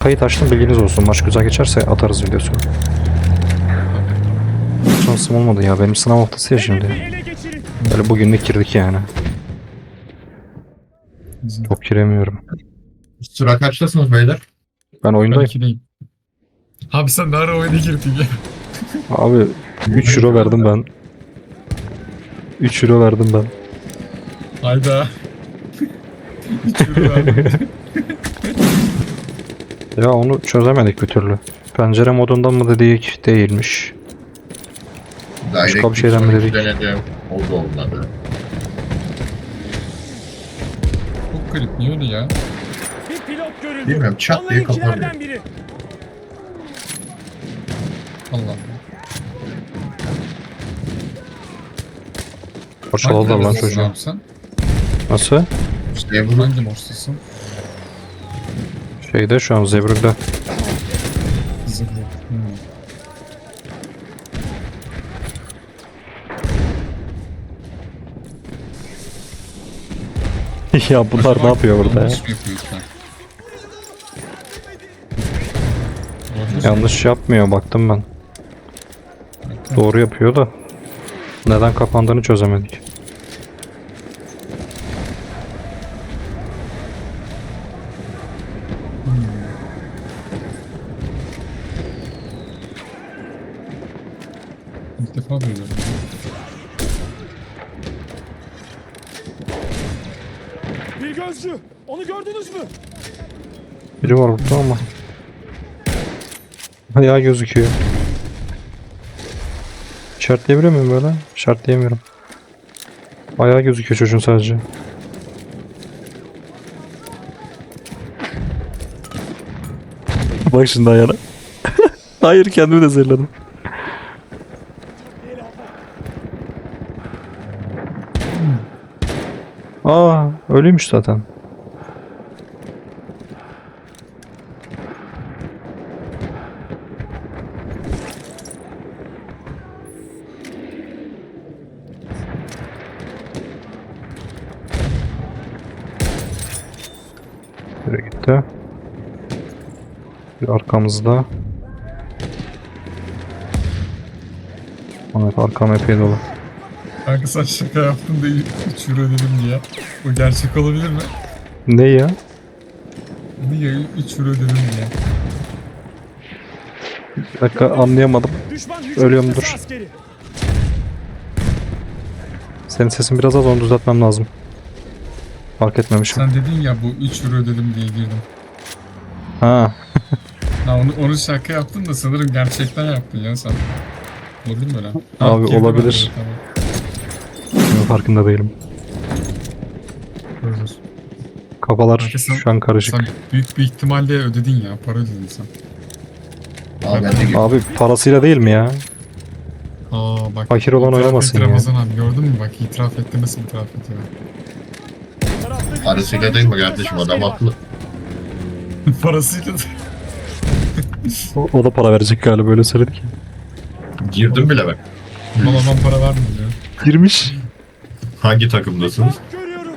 Kayıt açtım bilginiz olsun. Maç güzel geçerse atarız videosunu. Şansım olmadı ya. Benim sınav haftası ya şimdi. Böyle bugünlük girdik yani. Çok giremiyorum. Sıra kaçtasınız beyler? Ben oyundayım. ikideyim. Abi sen ne ara oyuna girdin ya? Abi 3 euro verdim ben. 3 euro verdim ben. Hayda. Hiç yürü Ya onu çözemedik bir türlü. Pencere modundan mı dedik? Değilmiş. Başka bir şeyden mi dedik? Denedim. O da olmadı. Çok garip niye öyle ya? Bir pilot görüldü. Bilmiyorum, çat diye Onlarınkilerden kapanıyor. biri. Allah. Parçaladılar lan çocuğu. Sen? Nasıl? İşte bunu Hangi morstasın? Şeyde şu an Zebrug'da. Hmm. ya bunlar ne yapıyor burada ya? Yanlış yapmıyor baktım ben. Doğru yapıyor da. Neden kapandığını çözemedik. İlk defa duyuyorum. Bir gözcü. Onu gördünüz mü? Biri var burada ama. Ayağı gözüküyor. İşaretleyebiliyor muyum böyle? İşaretleyemiyorum. Ayağı gözüküyor çocuğun sadece. Bak şimdi ayağına. Hayır kendimi de zırladım. Aa ölüymüş zaten. Nereye gitti? Bir arkamızda. Evet arkam epey dolu. Kanka sen şaka yaptın da 3 euro dedim diye. Bu gerçek olabilir mi? Ne ya? Niye 3 euro dedim diye. Bir dakika anlayamadım. Ölüyorum, dur. Senin sesin biraz az onu düzeltmem lazım. Fark etmemişim. Sen dedin ya bu 3 euro dedim diye girdim. Ha. Ha onu, onu şaka yaptın da sanırım gerçekten yaptın ya sen. Olabilir mi öyle? Abi, girdim olabilir. bunun Farkında değilim. Tamam. Dur. Kafalar sen- şu an karışık. Sen büyük bir ihtimalle ödedin ya. Para ödedin sen. Aa, ben de. Abi parasıyla değil mi ya? Aa bak. Fakir olan itiraf oynamasın etti ya. Ramazan abi gördün mü bak itiraf etti nasıl itiraf ediyor. Tarafta bir Parasıyla değil mi kardeşim adam haklı. Parasıyla da. O, o da para verecek galiba böyle söyledik. Girdim bile ben. Bana adam para vermiyor ya. Girmiş. Hangi takımdasınız? Görüyorum.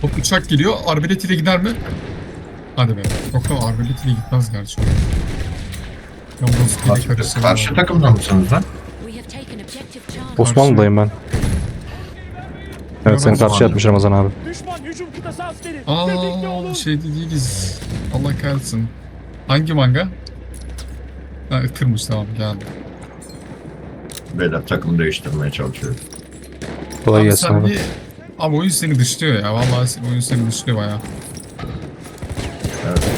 Hop uçak geliyor. Arbelet ile gider mi? Hadi be. Yok tamam arbelet ile gitmez gerçi. Ya bu Karşı, karıştırma. karşı takımda mısınız lan? Osmanlı'dayım ben. Evet seni karşıya atmış Ramazan abi. Düşman hücum kıtası askeri. Tetikte Aa şeyde değiliz. Allah kahretsin. Hangi manga? Ha, kırmış tamam geldi. Beyler takım değiştirmeye çalışıyorum. Kolay Abi gelsin sen abi. bir... Abi oyun seni dışlıyor ya. Vallahi oyun seni dışlıyor baya. Evet.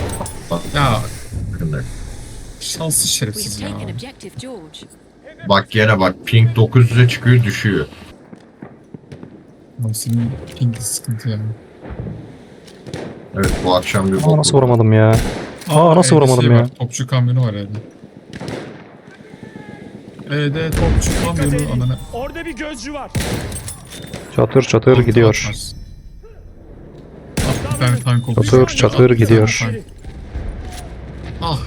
Bak, Ya bakın. şanssız We şerefsiz ya. taken objective George. Bak gene bak ping 900'e çıkıyor düşüyor. Abi senin ping sıkıntı ya. Evet bu akşam bir Aa, nasıl vuramadım ya? Aa, nasıl evde vuramadım şey ya? Var, topçu kamyonu var evde. E'de top çıkamıyorum ananı. Orada bir gözcü var. Çatır çatır Tank gidiyor. Ah bir tank. Çatır çatır gidiyor. tank. Şey. Ah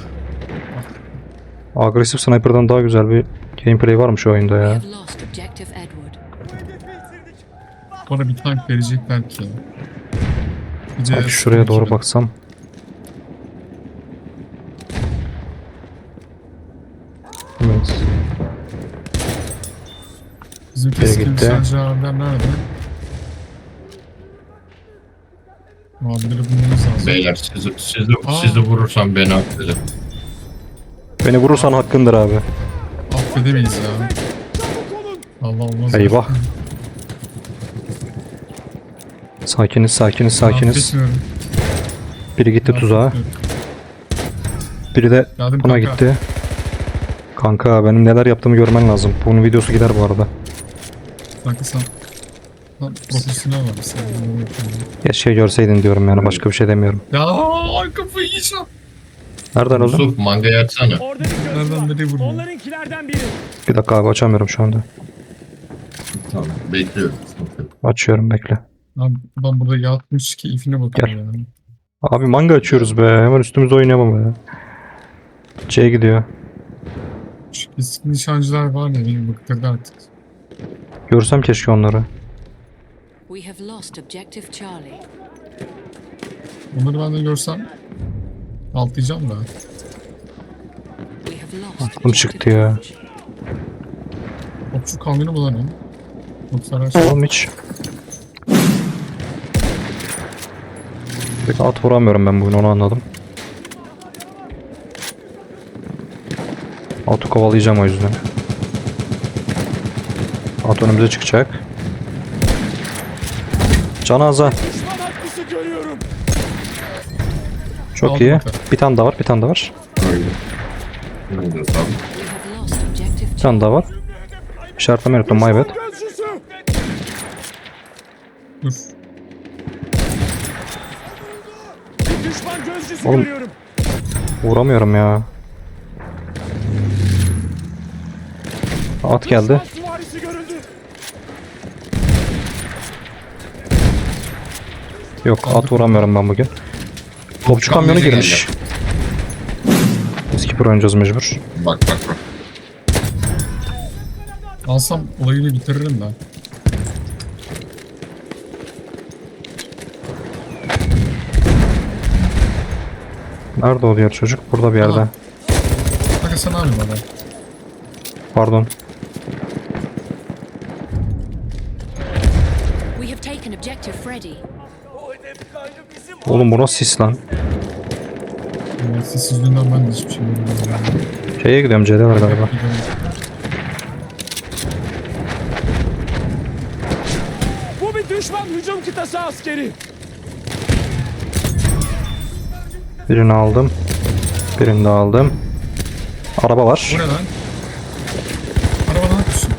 Agresif sniper'dan daha güzel bir gameplay varmış o oyunda ya. Have bana bir tank verecekler ki. Bir şuraya doğru baksam. Evet. Bizim keskin gitti. nişancı abiler nerede? Abileri bulmamız lazım. Beyler sizi, sizi, Aa. sizi vurursam beni affedin. Beni vurursan hakkındır abi. Affedemeyiz ya. Allah olmaz. Eyvah. Sakiniz sakiniz sakiniz. Affetmiyorum. Biri gitti tuzağa. Affetmiyorum. Biri de Geldim buna kanka. gitti. Kanka benim neler yaptığımı görmen lazım. Bunun videosu gider bu arada. Kanka sen. Lan profesyonel var sen. Keşke görseydin diyorum yani başka bir şey demiyorum. Ya kafayı yiyeceğim. Nereden oğlum? Yusuf mangayı açsana. Orada bir gözcü Nereden nereye var. vuruyor? Onlarınkilerden biri. Bir dakika abi açamıyorum şu anda. Tamam bekliyorum. Açıyorum bekle. Abi ben burada yatmış keyfine bakıyorum yani. Abi manga açıyoruz be. Hemen üstümüze oynayamam be. C gidiyor. Şu keskin nişancılar var ya beni bıktırdı artık. Görsem keşke onları. We have lost objective Charlie. Onları ben de görsem altlayacağım da. We have lost Aklım çıktı ya. Topçu kamyonu. Yoksa araç Oğlum hiç. Pek at vuramıyorum ben bugün onu anladım. Atı kovalayacağım o yüzden. At önümüze çıkacak. Canaza. Çok Aldım iyi. Bir tane daha var, bir tane daha var. Bir tane daha var. İşaretlemeyi unuttum, my bad. Oğlum. Vuramıyorum ya. At geldi. Düşman süvarisi görüldü. Yok at vuramıyorum ben bugün. Topçu kamyonu girmiş. Skipper oynayacağız mecbur. Bak bak bak. Alsam olayını bitiririm ben. Nerede o diğer çocuk? Burada bir yerde. Kanka sen abi bana. Pardon. We have taken objective Freddy. Oğlum bu nasıl sis lan? Siz yüzünden ben de hiçbir şey bilmiyorum. Şeye gidiyorum C'de var galiba. Bu bir düşman hücum kıtası askeri. Birini aldım. Birini de aldım. Araba var. Bu ne lan? Araba ne yapıyorsun?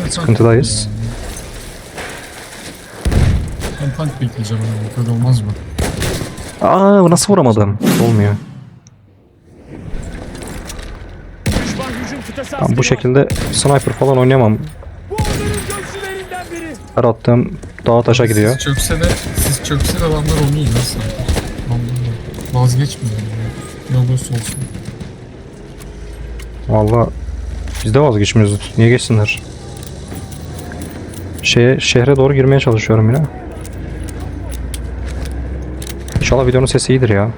Evet, Sıkıntıdayız. Ben tank bekleyeceğim ama böyle olmaz mı? Aa nasıl vuramadım? Olmuyor. Ben bu şekilde sniper falan oynayamam. Her attığım dağa taşa gidiyor. Siz çökse de, siz çökse de adamlar oluyor nasıl? Vazgeçmiyor. Ne olursa olsun. Valla biz de vazgeçmiyoruz. Niye geçsinler? Şeye, şehre doğru girmeye çalışıyorum yine. İnşallah videonun sesi iyidir ya.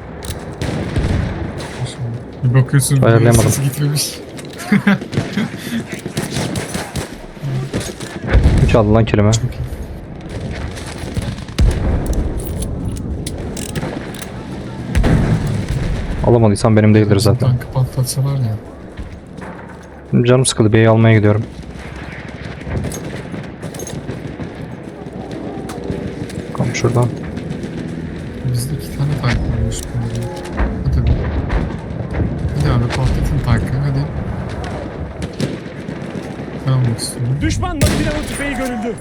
Bir bakıyorsun Ayarlayamadım. sesi gitmemiş. Hiç aldı lan kelime. Alamadıysan benim değildir zaten. Tankı patlatsalar ya. Canım sıkıldı. B'yi almaya gidiyorum. Bakalım şuradan. Almak istiyorum. Düşman makinalı tüfeği görüldü.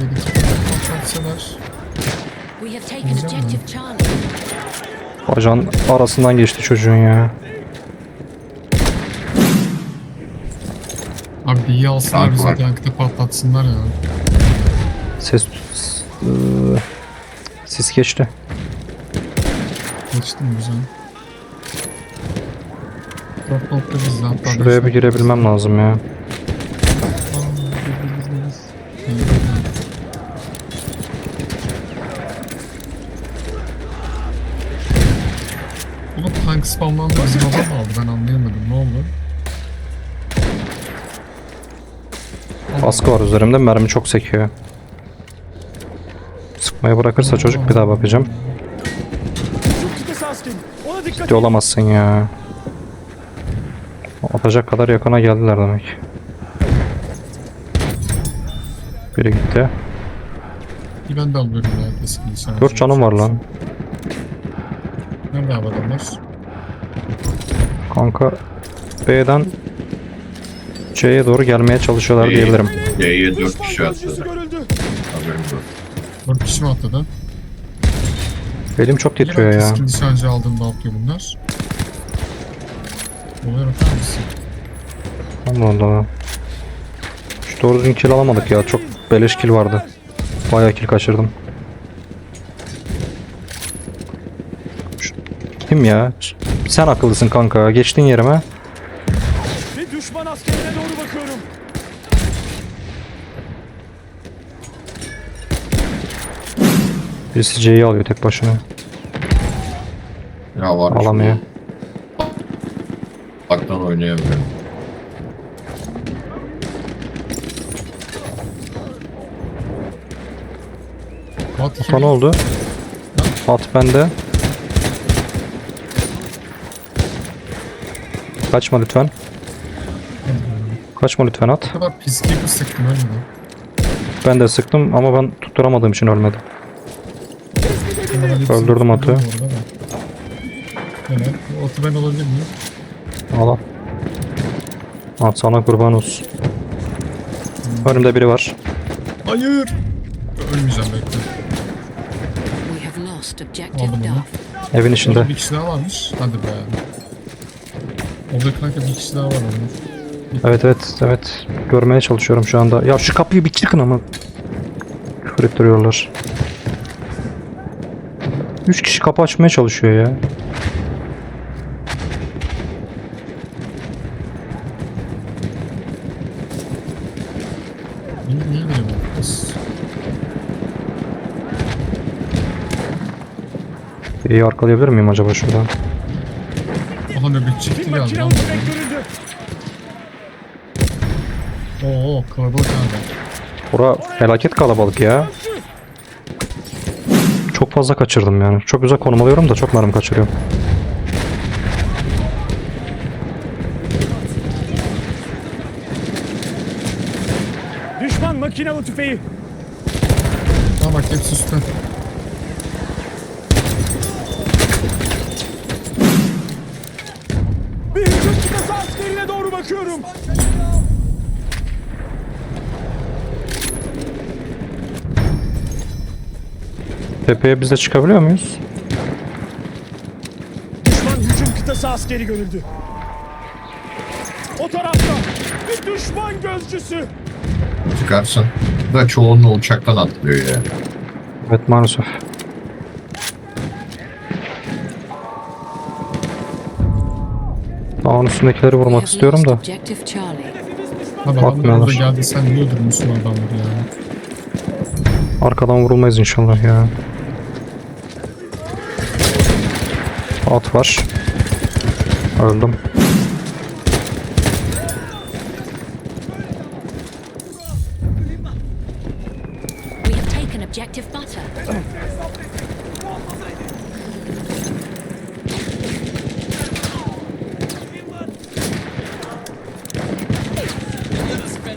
Böyle iki tane patlatsalar. We have taken Güzel objective Charlie. Bacağın arasından geçti çocuğun ya. Abi bir iyi alsınlar Tank var. patlatsınlar ya. Ses... Iıı, Sis geçti. Geçtim güzel. Şuraya bir girebilmem lazım ya. Var üzerimde mermi çok sekiyor. Sıkmayı bırakırsa çocuk bir daha bakacağım. Ciddi olamazsın ya. Atacak kadar yakına geldiler demek. Biri gitti. Ben de alıyorum nişancı. 4 canım var lan. Nerede adamlar? Kanka B'den C'ye doğru gelmeye çalışıyorlar diyebilirim. Y'ye 4 Düşman kişi atladı. Haberiniz olsun. 4 kişi mi atladı? Elim çok titriyor ya. keskin nişancı aldığımda atlıyor bunlar? Olaya bakar mısın? Allah Allah. Şu doğru düzgün kill alamadık ya. Çok beleş kill vardı. Bayağı kill kaçırdım. Şu- Kim ya? Sen akıllısın kanka. Geçtin yerime. Bir düşman askerine doğru bakıyorum. Birisi C'yi alıyor tek başına. Ya var. Alamıyor. Baktan oynayamıyorum. At ne oldu? At bende. Kaçma lütfen. Kaçma lütfen at. Ne kadar sıktım? Ben de sıktım ama ben tutturamadığım için ölmedi. Hepsini Öldürdüm atı. orada da. Atı ben alabilir miyim? Al al. At sana kurban olsun. Önümde biri var. Hayır. Ölmeyeceğim bekle. We have lost objective Aldım onu. Duff. Evin içinde. Orada bir kişi daha varmış. Hadi be. Orada kanka bir kişi daha var onun. Evet evet evet. Görmeye çalışıyorum şu anda. Ya şu kapıyı bir çıkın ama. Küfür ettiriyorlar. Üç kişi kapı açmaya çalışıyor ya. İyi arkalayabilir miyim acaba şuradan? Aha Bir gitti geldi lan. Oo kalabalık abi. Bura felaket kalabalık ya. Fazla kaçırdım yani. Çok güzel konum alıyorum da çok mermi kaçırıyorum. Düşman makinalı tüfeği. Ha bak hepsi üstte. Bir hücum kıtası askerine doğru bakıyorum. Tepeye biz de çıkabiliyor muyuz? Düşman hücum kıtası askeri görüldü. O tarafta bir düşman gözcüsü. Çıkarsın. Da çoğunluğu uçaktan atlıyor ya. Evet maalesef. Dağın üstündekileri vurmak istiyorum da. Ha adamlar orada geldi sen niye öldürmüşsün adamları ya? Arkadan vurulmayız inşallah ya. At var. Öldüm. We have taken objective Butter.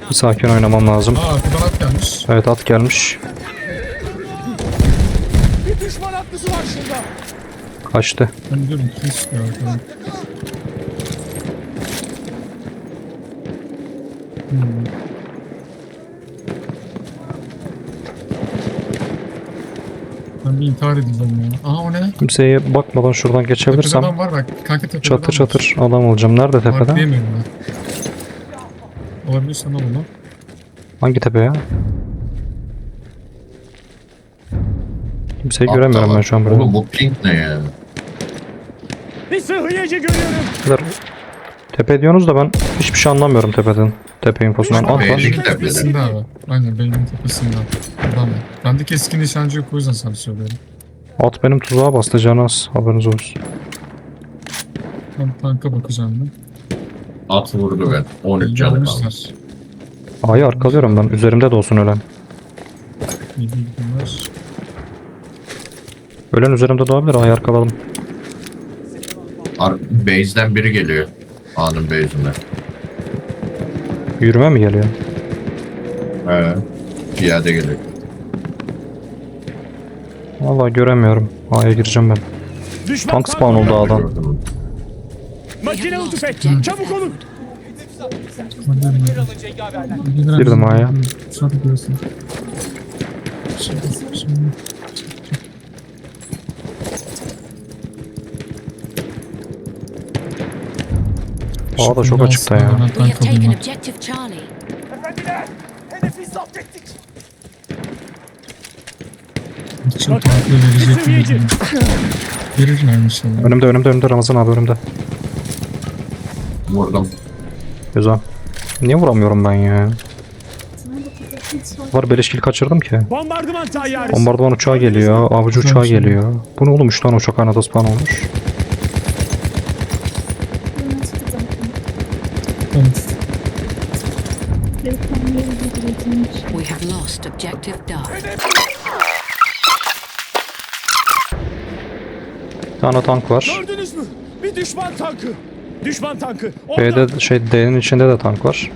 Bir sakin oynamam lazım. Aa arkadan at gelmiş. Evet at gelmiş. Bir düşman atlısı var şurada. Kaçtı. Ben diyorum kim çıkıyor arkadan. Hmm. Ben bir intihar edeceğim ya. Aha o ne? Kimseye bakmadan şuradan geçebilirsem adam var bak. Kanka tepede çatır çatır adam olacağım. Nerede tepede? Marklayamıyorum ben. Olabilirsen al onu. Hangi tepe ya? Kimseyi göremiyorum ben şu an burada. Oğlum bu pink ne ya? Bir sıhhiyeci görüyorum. kadar tepe diyorsunuz da ben hiçbir şey anlamıyorum tepeden. Tepe infosundan. Belli ki tepede. Tepesinde abi. Aynen beynin tepesinde. Adam. Ben de keskin nişancı yok o yüzden sana söylüyorum. At benim tuzağa bastı canı az. Haberiniz olsun. Ben tanka bakacağım ben. At vurdu ben. 13 canı kaldı. A'yı arkalıyorum ben. Üzerimde de olsun ölen. İyi bilgiler. Ölen üzerimde de olabilir. A'yı arkaladım. Base'den biri geliyor. A'nın base'inden. Yürüme mi geliyor? He. Piyade geliyor. Vallahi göremiyorum. A'ya gireceğim ben. Düşman Tank spawn oldu A'dan. Makinalı tüfek. Çabuk olun. Girdim A'ya. Sonra görsün. Şimdi, şimdi. A da çok açıkta ya. ben. Çok farklı verecek gibi. Verirler. Önümde önümde önümde Ramazan abi önümde. Vurdum. Güzel. Niye vuramıyorum ben ya? Var beleşkil kaçırdım ki. Bombardıman tayyaresi. Bombardıman uçağı geliyor. Avcı uçağı geliyor. Bu ne oğlum 3 tane uçak aynı anda spawn olmuş. Evet. We have lost objective Duff. Bir tane tank var. Gördünüz mü? Bir düşman tankı. Düşman tankı. Orada. B'de şey D'nin içinde de tank var.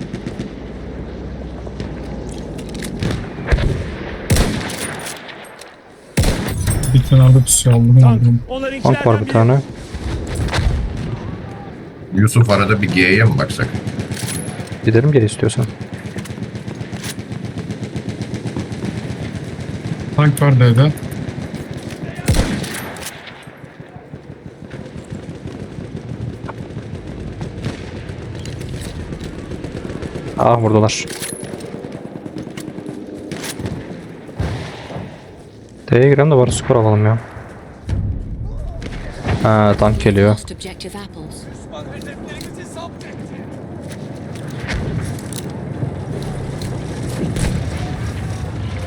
Bir kenarda aldım. Tank. aldım. Onlarınkilerden Tank var bir biri. tane. Yusuf arada bir G'ye mi baksak? Gidelim geri istiyorsan. Tank var D'de. Ah buradalar. D'ye girelim de bari skor alalım ya. Ha tank geliyor. Lost objective apples.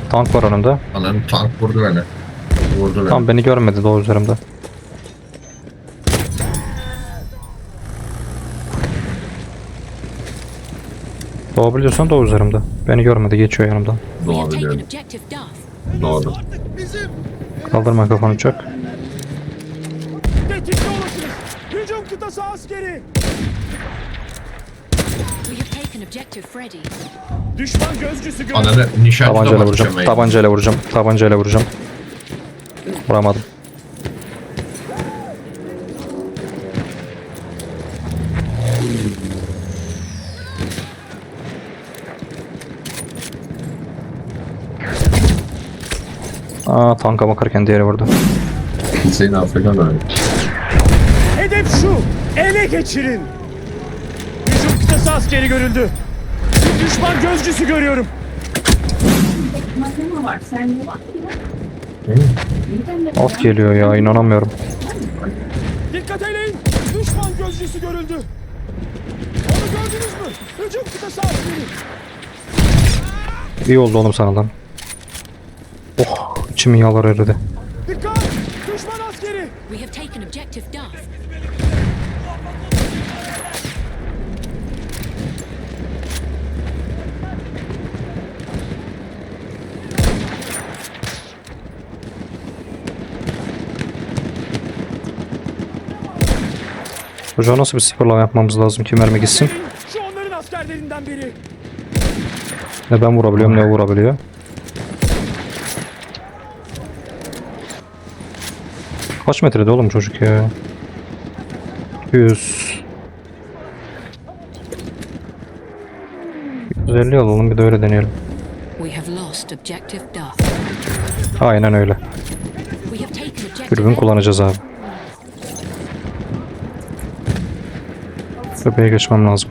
Tank var önümde. Ananın tank vurdu beni. Vurdu beni. Tamam beni görmedi doğu üzerimde. Doğabiliyorsan doğu üzerimde. Beni görmedi geçiyor yanımdan. Doğabiliyorum. Doğru. Kaldırma kafanı uçak. Tetikte olasınız. Hücum kıtası askeri. We have taken objective Freddy. Düşman gözcüsü görüldü. Ananı nişancına Tabancayla vuracağım. Tabancayla vuracağım. Tabancayla vuracağım. Vuramadım. Aa tanka bakarken diğeri vurdu. Hüseyin Afrika'da öyle. Hedef şu. Ele geçirin. Hücum kıtası askeri görüldü. Düşman gözcüsü görüyorum. Malzeme var. Sen de bak. Alt geliyor ya inanamıyorum. Dikkat eyleyin. Düşman gözcüsü görüldü. Onu gördünüz mü? Hücum kıtası askeri. İyi oldu oğlum sana lan. Oh içim yağlar eridi. Dikkat. Düşman askeri. We have taken objective Duff. Çocuğa nasıl bir sıfırlama yapmamız lazım ki mermi gitsin. Şu onların askerlerinden biri. Ne ben vurabiliyorum ne vurabiliyor. Kaç metrede oğlum çocuk ya? 100 150 alalım bir de öyle deneyelim. Aynen öyle. Dürbün kullanacağız abi. Köpeğe geçmem lazım.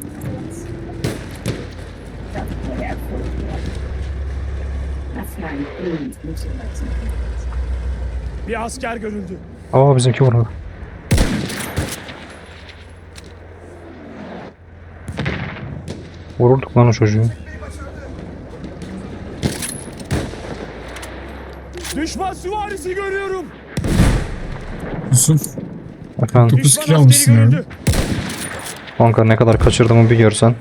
Bir asker görüldü. Aa bizimki vurdu. Vururduk lan o çocuğu. Düşman süvarisi görüyorum. Yusuf. Efendim. Dokuz Düşman kilo askeri almışsın ya. görüldü. Kanka ne kadar kaçırdığımı bir görsen.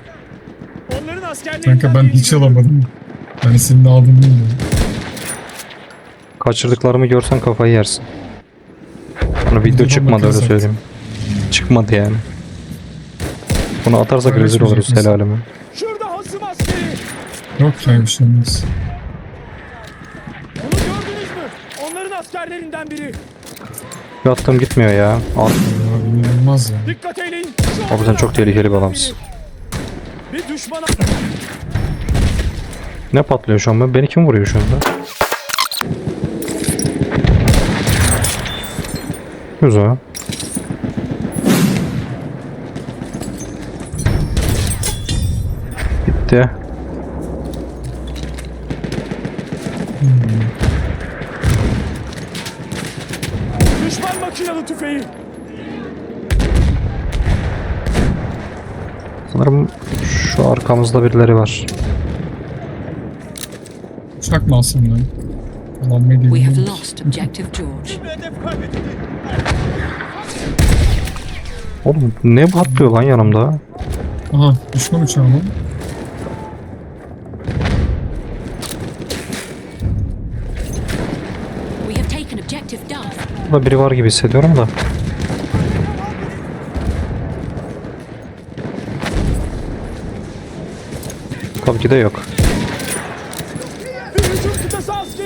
Kanka ben hiç alamadım. Ben senin aldığını bilmiyorum. Kaçırdıklarımı görsen kafayı yersin. Hani video Videodan çıkmadı öyle bakarız artık. söyleyeyim. Çıkmadı yani. Bunu atarsak Öyle rezil oluruz söyleyecek helalime. Şurada hasım askeri. Yok ya bir şey olmaz. Onu gördünüz mü? Onların askerlerinden biri. Bir attığım gitmiyor ya. Al. Ya inanılmaz ya. Dikkat eyleyin. Abi sen çok tehlikeli bir adamsın. Bir düşmana... Ne patlıyor şu an? Ben- Beni kim vuruyor şu anda? Güzel. Gitti. Düşman makinalı tüfeği. Sanırım şu arkamızda birileri var. Uçak mı alsın lan? Alan medya. We have lost objective George. Oğlum ne patlıyor lan yanımda? Aha düşman uçağı lan. We have taken objective Duff. Burada biri var gibi hissediyorum da. Tabii ki de yok.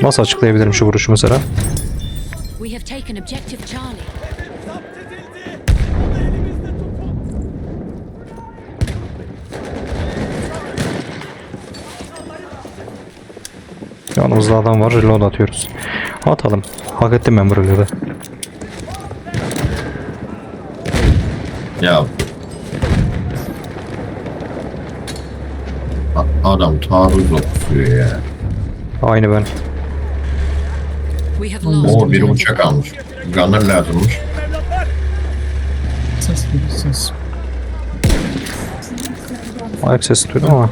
Nasıl açıklayabilirim şu vuruşu mesela? Yanımızda adam var. Reload atıyoruz. Atalım. Hak ettim ben bu reload'ı. Ya. Adam taarruz okuyor ya. Aynı ben. O bir uçak almış. Gunner lazımmış. Ses bir ses. Ayak sesi duydum ama.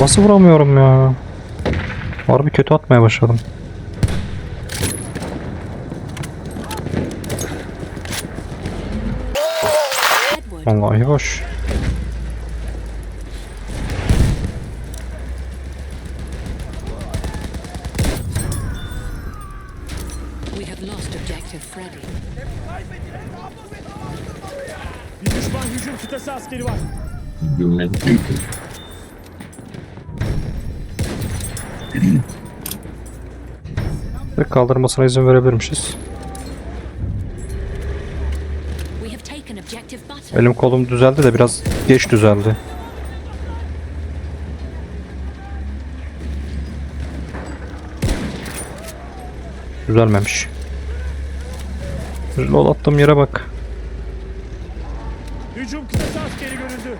Nasıl vuramıyorum ya? Harbi kötü atmaya başladım. Edward. Vallahi boş. We have lost objective Freddy. Bir düşman hücum kıtası askeri var. Büyük. Ve kaldırmasına izin verebilirmişiz. We have taken objective Butter. Elim kolum düzeldi de biraz geç düzeldi. Düzelmemiş. Reload attığım yere bak. Hücum kıtası askeri görüldü.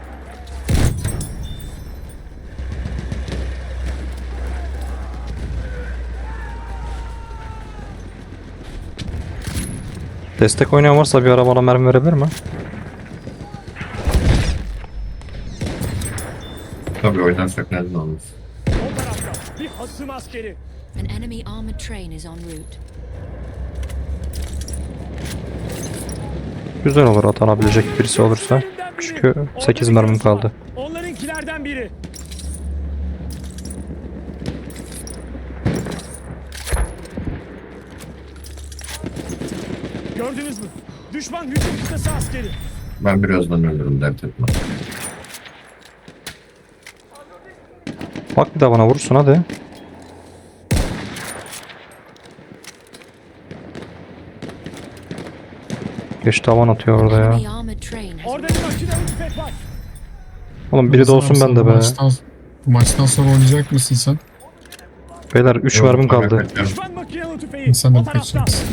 Destek oynayan varsa bir ara bana mermi verebilir mi? Oynarsak neden olmaz. O tarafta bir hasım askeri. An enemy armored train is en route. Güzel olur atanabilecek birisi olursa. Çünkü Orada 8 bir mermim kaldı. Onlarınkilerden biri. Gördünüz mü? Düşman hücum kıtası askeri. Ben birazdan ölürüm dert etme. Bak bir daha bana vurursun hadi. Geç tavan atıyor orada ya. Oğlum biri de olsun Sen bende bu be. Maçtan, maçtan sonra oynayacak mısın sen? Beyler 3 Yok, mermim kaldı. Sen de kaçacaksın.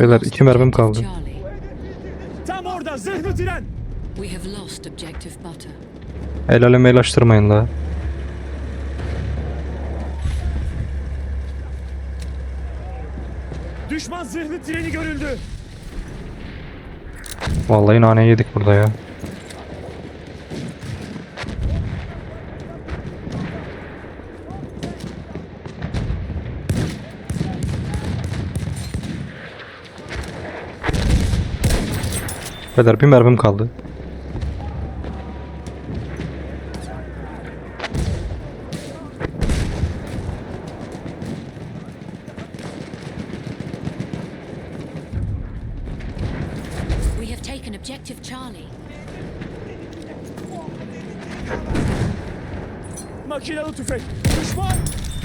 Beyler, lost iki mermim objective kaldı. Tam orada zırhlı tren. We have lost objective Butter. El aleme ilaçtırmayın la. Düşman zırhlı treni görüldü. Vallahi nane yedik burada ya. Beyler bir mermim kaldı.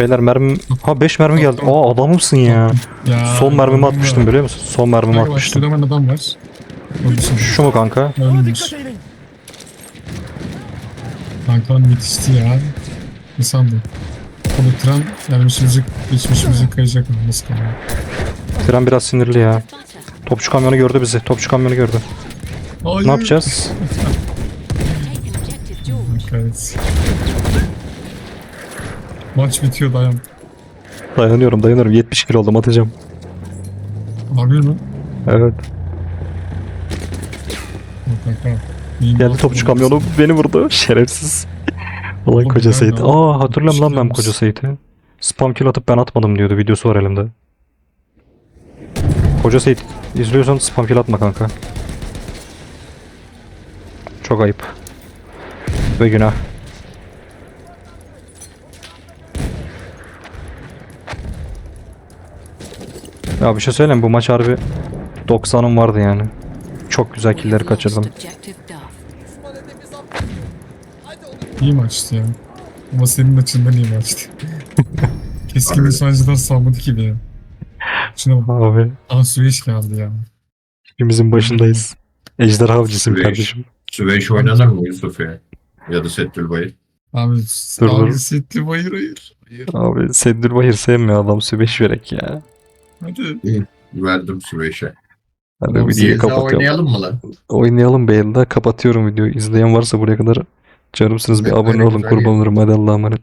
Beyler mermim... Ha 5 mermi geldi. Aa adamımsın ya. Ya, Son mermimi atmıştım biliyor musun? Son mermimi Kanka bak atmıştım. şurada hemen adam var. Öldürsün. Şu mu kanka? Edin. Kanka yetişti ya. Ne sandın? Kolu tren gelmişimizi geçmişimizi kayacak mı? Nasıl kalıyor? Tren biraz sinirli ya. Topçu kamyonu gördü bizi. Topçu kamyonu gördü. Hayır. Ne yapacağız? Evet. Maç bitiyor dayan. Dayanıyorum dayanıyorum. 70 kilo oldum atacağım. Harbi mi? Evet. Kanka. Geldi topçu kamyonu beni vurdu. Şerefsiz. Ulan Oğlum koca ben de- Aa hatırlıyorum lan ben koca. Sait'i. Spam kill atıp ben atmadım diyordu. Videosu var elimde. Koca Sait izliyorsan spam kill atma kanka. Çok ayıp. Ve günah. Ya bir şey söyleyeyim bu maç harbi 90'ım vardı yani. Çok güzel killleri kaçırdım. İyi maçtı ya. Ama senin açından iyi maçtı. Keskin Harbi. nişancıdan salmadı gibi ya. Şuna bak. Abi Ansuyeş geldi ya. hepimizin başındayız. Ejderha avcısıyım Süveyş. kardeşim. Süveyş oynanır mı Yusuf ya? Ya da Settül Bayır. Abi, Dur, abi dur. setli hayır hayır. Hayır. Abi Seddül Bahir sevmiyor adam Sübeş verek ya. Hadi. Verdim Süveyş'e. Hadi Oğlum, videoyu kapatıyorum. oynayalım mı lan? Oynayalım Bale'da kapatıyorum videoyu. İzleyen varsa buraya kadar canımsınız bir Evet, abone olun güzel kurban olurum hadi Allah'a emanet.